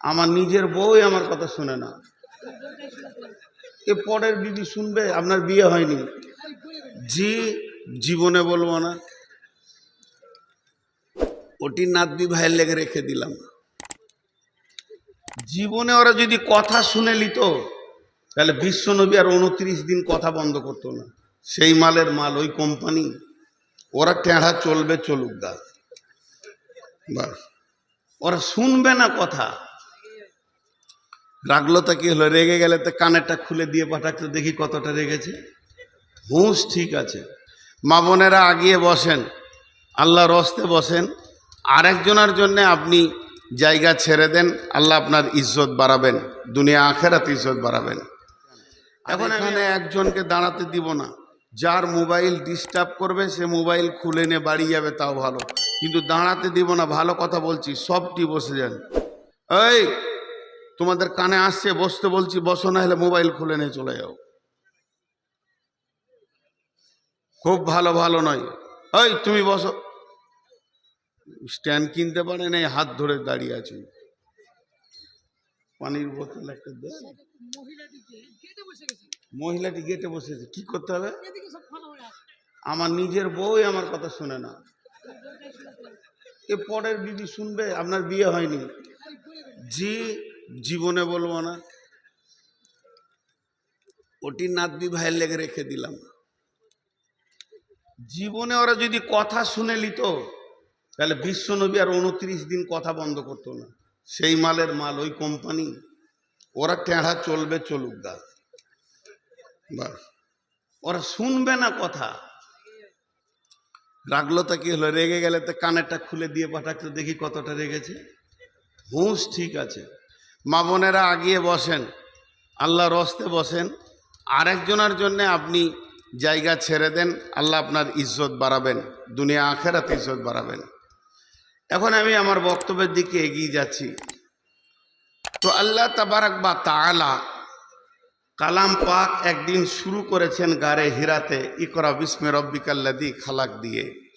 আমার নিজের বউই আমার কথা শুনে না। এ পরের দিদি শুনবে, আপনার বিয়ে হয়নি। জি, জীবনে বলব না। ওটি নাতবি ভাইয়ের লেগে রেখে দিলাম। জীবনে ওরা যদি কথা শুনে নিত, তাহলে বিশ্বনবী আর উনত্রিশ দিন কথা বন্ধ করতো না। সেই মালের মাল, ওই কোম্পানি। ওরা টেঁড়া চলবে চলুক গা। বাস। ওরা শুনবে না কথা। রাগলো তা কি হলো? রেগে গেলে তো কানেরটা খুলে দিয়ে পাঠাচ্ছে দেখি কতটা রেগেছে। হুঁশ ঠিক আছে। মা বোনেরা আগিয়ে বসেন। আল্লাহর রস্তে বসেন। আরেকজনের জন্যে আপনি জায়গা ছেড়ে দেন। আল্লাহ আপনার ইজ্জত বাড়াবেন। দুনিয়া আখেরাত ইজ্জত বাড়াবেন। এখন এখানে একজনকে দাঁড়াতে দিব না। যার মোবাইল ডিস্টার্ব করবে সে মোবাইল খুলে নিয়ে বাড়ি যাবে তাও ভালো। কিন্তু দাঁড়াতে দিব না ভালো কথা বলছি। সবটি বসে যান। এই তোমাদের কানে আসছে, বসতে বলছি, বসো না হলে মোবাইল খুলে নিয়ে চলে যাও। খুব ভালো ভালো নয়। ওই তুমি বসো। স্ট্যান্ড কিনতে পারে নাই, হাত ধরে দাঁড়িয়ে আছি। পানির বোতল একটা মহিলাটি গেটে বসেছে। কি করতে হবে? আমার নিজের বউই আমার কথা শুনে না। এ পরের দিদি শুনবে, আপনার বিয়ে হয়নি। জি জীবনে বলব না। ওটি নাতবি ভাইয়ের লেগে রেখে দিলাম। জীবনে ওরা যদি কথা শুনে নিত তাহলে বিশ্বনবী আর উনত্রিশ দিন কথা বন্ধ করতো না। সেই মালের মাল, ওই কোম্পানি। ওরা টেঁড়া চলবে চলুক গা। বাস ওরা শুনবে না কথা। রাগলো তা কি হলো? রেগে গেলে তো কানেরটা খুলে দিয়ে পাঠাচ্ছে দেখি কতটা রেগেছে। হুঁশ ঠিক আছে। মা বোনেরা আগিয়ে বসেন আল্লাহর রস্তে বসেন, আরেকজনের জন্যে আপনি জায়গা ছেড়ে দেন, আল্লাহ আপনার ইজ্জত বাড়াবেন, দুনিয়া আখেরাত ইজ্জত বাড়াবেন। এখন আমি আমার বক্তব্যের দিকে এগিয়ে যাচ্ছি। তো আল্লাহ তাবারাক বা তাআলা কালাম পাক একদিন শুরু করেছেন গারে হিরাতে, ইকরা বিসমে রব্বিকাল্লাদি খালাক দিয়ে।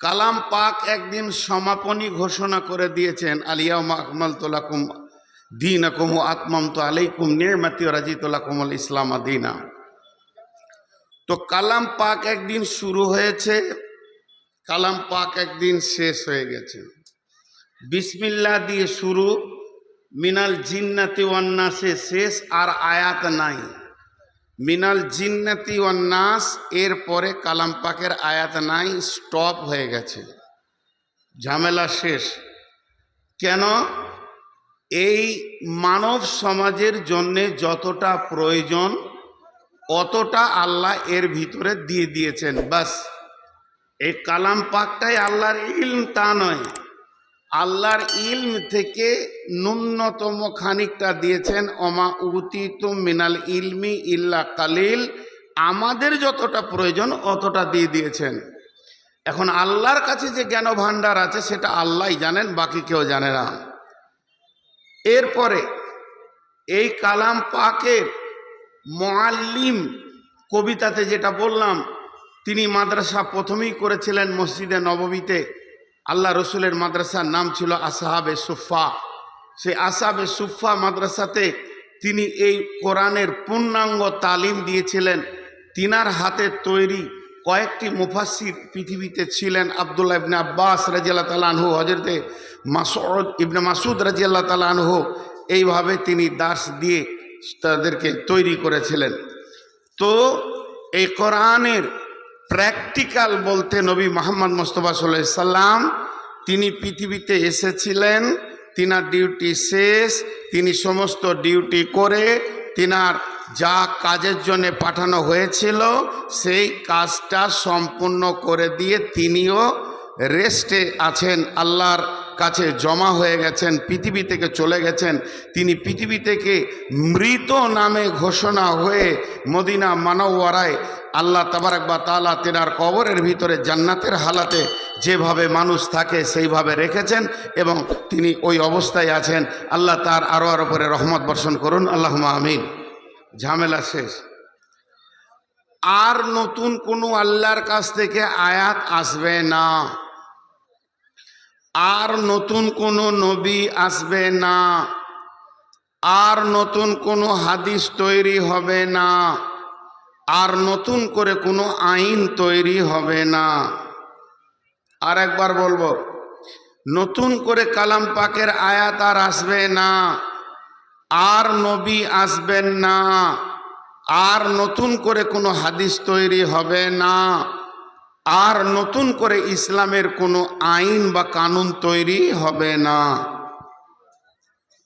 কালাম পাক একদিন সমাপনী ঘোষণা করে দিয়েছেন আলিয়াউমা আকমাল তোলাকুম দিন আকুম আত্মাম তো আলাইকুম নির্মাতি রাজি তোলাকুমল ইসলাম দিনা। তো কালাম পাক একদিন শুরু হয়েছে, কালাম পাক একদিন শেষ হয়ে গেছে। বিসমিল্লা দিয়ে শুরু, মিনাল জিন্নাতি ওয়ান্নাসে শেষ আর আয়াত নাই। মিনাল জিন্নাতি ওয়ান নাস, এর পরে কালাম পাকের আয়াত নাই, স্টপ হয়ে গেছে। ঝামেলা শেষ। কেন? এই মানব সমাজের জন্যে যতটা প্রয়োজন, অতটা আল্লাহ এর ভিতরে দিয়ে দিয়েছেন, বাস। এই কালাম পাকটাই আল্লাহর ইলম তা নয়। আল্লাহর ইলম থেকে ন্যূনতম খানিকটা দিয়েছেন অমা উতিত মিনাল ইলমি ইল্লা কালিল। আমাদের যতটা প্রয়োজন অতটা দিয়ে দিয়েছেন। এখন আল্লাহর কাছে যে জ্ঞান ভাণ্ডার আছে, সেটা আল্লাহই জানেন, বাকি কেউ জানে না। এরপরে এই কালাম পাকের মোয়াল্লিম কবিতাতে যেটা বললাম, তিনি মাদ্রাসা প্রথমেই করেছিলেন মসজিদে নবমীতে। আল্লাহ রসুলের মাদ্রাসার নাম ছিল আসাহাবে সুফা সেই আসাবে সুফা মাদ্রাসাতে তিনি এই কোরআনের পূর্ণাঙ্গ তালিম দিয়েছিলেন। তিনার হাতে তৈরি কয়েকটি মুফাসির পৃথিবীতে ছিলেন আবদুল্লাহ ইবনে আব্বাস রাজিয়াল্লাহ তালানহু হজরতে মাসুদ ইবনে মাসুদ রাজিয়াল্লাহ তালানহু এইভাবে তিনি দাস দিয়ে তাদেরকে তৈরি করেছিলেন। তো এই কোরআনের প্র্যাকটিক্যাল বলতে নবী মোহাম্মদ মোস্তফা সাল্লাম, তিনি পৃথিবীতে এসেছিলেন, তিনার ডিউটি শেষ, তিনি সমস্ত ডিউটি করে তিনার যা কাজের জন্য পাঠানো হয়েছিল, সেই কাজটা সম্পূর্ণ করে দিয়ে তিনিও রেস্টে আছেন আল্লাহর কাছে জমা হয়ে গেছেন, পৃথিবী থেকে চলে গেছেন। তিনি পৃথিবী থেকে মৃত নামে ঘোষণা হয়ে মদিনা মানওয়ারায় আল্লাহ তাবারাক বা তালা তেনার কবরের ভিতরে জান্নাতের হালাতে যেভাবে মানুষ থাকে সেইভাবে রেখেছেন এবং তিনি ওই অবস্থায় আছেন। আল্লাহ তার আরও আরও করে রহমত বর্ষণ করুন। আল্লাহ আমিন। ঝামেলা শেষ। আর নতুন কোনো আল্লাহর কাছ থেকে আয়াত আসবে না। আর নতুন কোনো নবী আসবে না। আর নতুন কোনো হাদিস তৈরি হবে না। আর নতুন করে কোনো আইন তৈরি হবে না। আর একবার বলব, নতুন করে কালাম পাকের আয়াত আর আসবে না। আর নবী আসবেন না। আর নতুন করে কোনো হাদিস তৈরি হবে না। আর নতুন করে ইসলামের কোনো আইন বা কানুন তৈরি হবে না।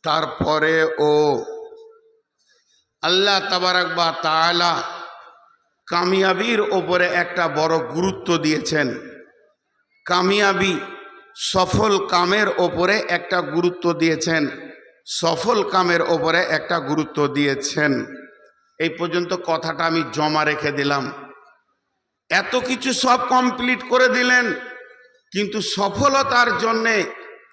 তারপরে ও আল্লাহ তাবারাক বা তাআলা কামিয়াবির ওপরে একটা বড় গুরুত্ব দিয়েছেন। কামিয়াবি সফল কামের ওপরে একটা গুরুত্ব দিয়েছেন। সফল কামের ওপরে একটা গুরুত্ব দিয়েছেন। এই পর্যন্ত কথাটা আমি জমা রেখে দিলাম। এত কিছু সব কমপ্লিট করে দিলেন, কিন্তু সফলতার জন্যে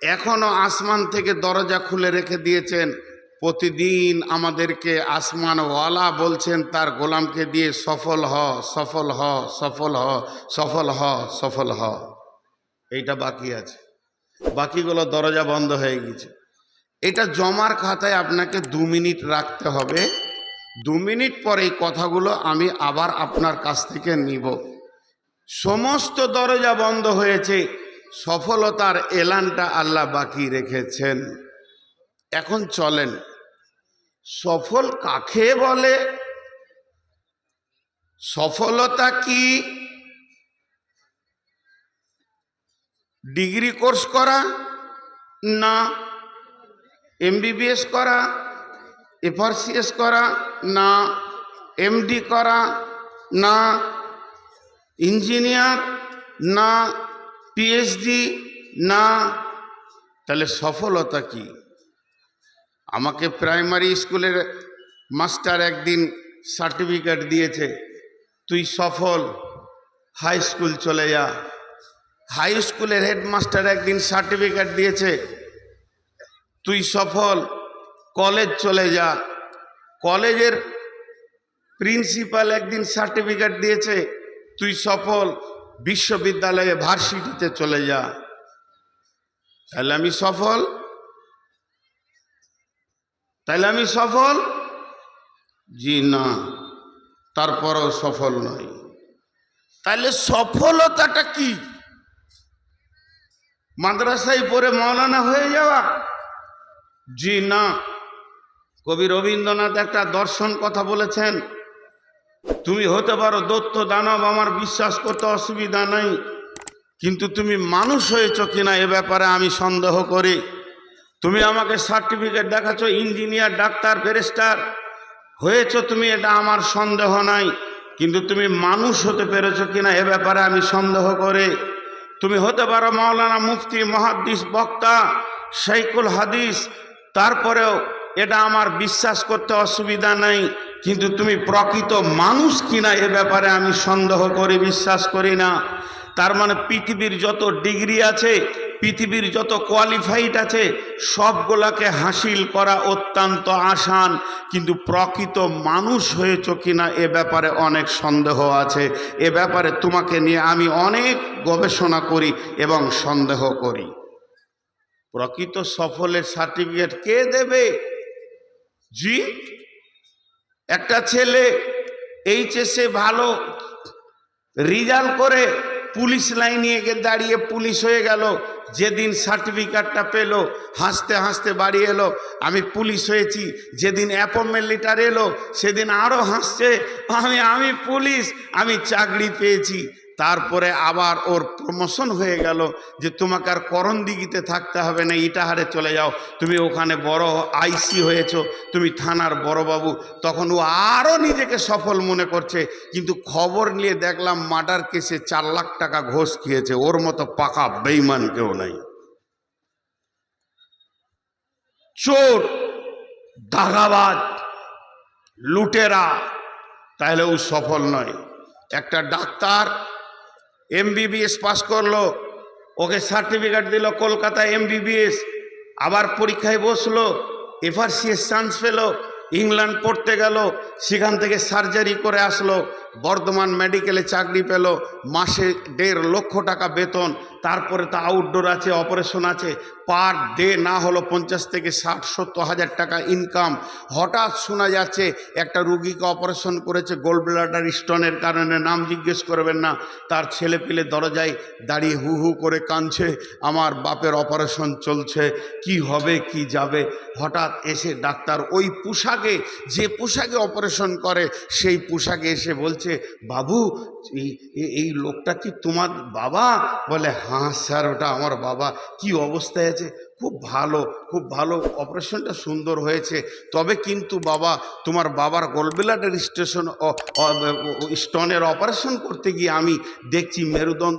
এখনও আসমান থেকে দরজা খুলে রেখে দিয়েছেন। প্রতিদিন আমাদেরকে আসমানওয়ালা বলছেন, তার গোলামকে দিয়ে সফল হ সফল হ সফল হ সফল হ সফল হ। এইটা বাকি আছে। বাকিগুলো দরজা বন্ধ হয়ে গেছে। এটা জমার খাতায় আপনাকে দু মিনিট রাখতে হবে। দু মিনিট পরে এই কথাগুলো আমি আবার আপনার কাছ থেকে নিব। সমস্ত দরজা বন্ধ হয়েছে, সফলতার এলানটা আল্লাহ বাকি রেখেছেন। এখন চলেন, সফল কাকে বলে? সফলতা কি? ডিগ্রি কোর্স করা না, এমবিবিএস করা এফআরসিএস করা, না এমডি করা, না ইঞ্জিনিয়ার, না পিএইচডি, না, তাহলে সফলতা কি? আমাকে প্রাইমারি স্কুলের মাস্টার একদিন সার্টিফিকেট দিয়েছে, তুই সফল, হাই স্কুল চলে যা। হাই স্কুলের হেডমাস্টার একদিন সার্টিফিকেট দিয়েছে, তুই সফল কলেজ চলে যা। কলেজের প্রিন্সিপাল একদিন সার্টিফিকেট দিয়েছে, তুই সফল বিশ্ববিদ্যালয়ে ভার্সিটিতে চলে যা। তাহলে আমি সফল? তাহলে আমি সফল? জি না, তারপরও সফল নয় তাহলে সফলতাটা কি? মাদ্রাসায় পড়ে মৌলানা হয়ে যাওয়া? জি না কবি রবীন্দ্রনাথ একটা দর্শন কথা বলেছেন, তুমি হতে পারো দত্ত দানব, আমার বিশ্বাস করতে অসুবিধা নাই, কিন্তু তুমি মানুষ হয়েছ কিনা এ ব্যাপারে আমি সন্দেহ করি। তুমি আমাকে সার্টিফিকেট দেখাচ্ছ, ইঞ্জিনিয়ার, ডাক্তার, ব্যারিস্টার, হয়েছ তুমি, এটা আমার সন্দেহ নাই, কিন্তু তুমি মানুষ হতে পেরেছ কিনা এ ব্যাপারে আমি সন্দেহ করি। তুমি হতে পারো মাওলানা মুফতি, মহাদ্দিস, বক্তা শাইকুল হাদিস, তারপরেও এটা আমার বিশ্বাস করতে অসুবিধা নাই, কিন্তু তুমি প্রকৃত মানুষ কিনা এ ব্যাপারে আমি সন্দেহ করি, বিশ্বাস করি না। তার মানে পৃথিবীর যত ডিগ্রি আছে, পৃথিবীর যত কোয়ালিফাইড আছে, সবগুলাকে হাসিল করা অত্যন্ত আসান, কিন্তু প্রকৃত মানুষ হয়েছ কিনা এ ব্যাপারে অনেক সন্দেহ আছে। এ ব্যাপারে তোমাকে নিয়ে আমি অনেক গবেষণা করি এবং সন্দেহ করি। প্রকৃত সফলের সার্টিফিকেট কে দেবে? জি একটা ছেলে এইচএসে ভালো রেজাল্ট করে, পুলিশ লাইনে গিয়ে দাঁড়িয়ে পুলিশ হয়ে গেল। যেদিন সার্টিফিকেটটা পেল, হাসতে হাসতে বাড়ি এলো। আমি পুলিশ হয়েছি, যেদিন অ্যাপয়েন্টমেন্ট লেটার এলো, সেদিন আরও হাসছে, আমি আমি পুলিশ, আমি চাকরি পেয়েছি। তারপরে আবার ওর প্রমোশন হয়ে গেল যে তোমাকে আর করণ দিঘিতে থাকতে হবে না, ইটাহারে চলে যাও। তুমি ওখানে বড় আইসি হয়েছো, তুমি থানার বড়বাবু। তখন ও আরও নিজেকে সফল মনে করছে, কিন্তু খবর নিয়ে দেখলাম মার্ডার কেসে চার লাখ টাকা ঘোষ খেয়েছে। ওর মতো পাকা বেইমান কেউ নাই। চোর দাগাবাজ লুটেরা তাহলে ও সফল নয়। একটা ডাক্তার এমবিবিএস পাস করল, ওকে সার্টিফিকেট দিল কলকাতা এমবিবিএস আবার পরীক্ষায় বসল এফআরসিএস চান্স পেল ইংল্যান্ড পড়তে গেল, সেখান থেকে সার্জারি করে আসলো বর্ধমান মেডিকেলে চাকরি পেল, মাসে দেড় লক্ষ টাকা বেতন, তারপরে তা আউটডোর আছে অপারেশন আছে পার ডে না হলো পঞ্চাশ থেকে ষাট, সত্তর হাজার টাকা ইনকাম হঠাৎ শোনা যাচ্ছে একটা রুগীকে অপারেশন করেছে গোল্ড ব্লাডার স্টোনের কারণে, নাম জিজ্ঞেস করবেন না, তার ছেলে পেলে দরজায় দাঁড়িয়ে হু হু করে কাঁদছে, আমার বাপের অপারেশন চলছে, কি হবে, কি যাবে? হঠাৎ এসে ডাক্তার ওই পোশাকে, যে পোশাকে অপারেশন করে, সেই পোশাকে এসে বলছে বাবু, এই এই লোকটা কি তোমার বাবা? বলে হ্যাঁ স্যার, ওটা আমার বাবা। কি অবস্থায় আছে? খুব ভালো খুব ভালো। অপারেশনটা সুন্দর হয়েছে। তবে কিন্তু বাবা, তোমার বাবার গোলবেলাটের স্টেশন স্টোনের অপারেশন করতে গিয়ে আমি দেখছি মেরুদণ্ড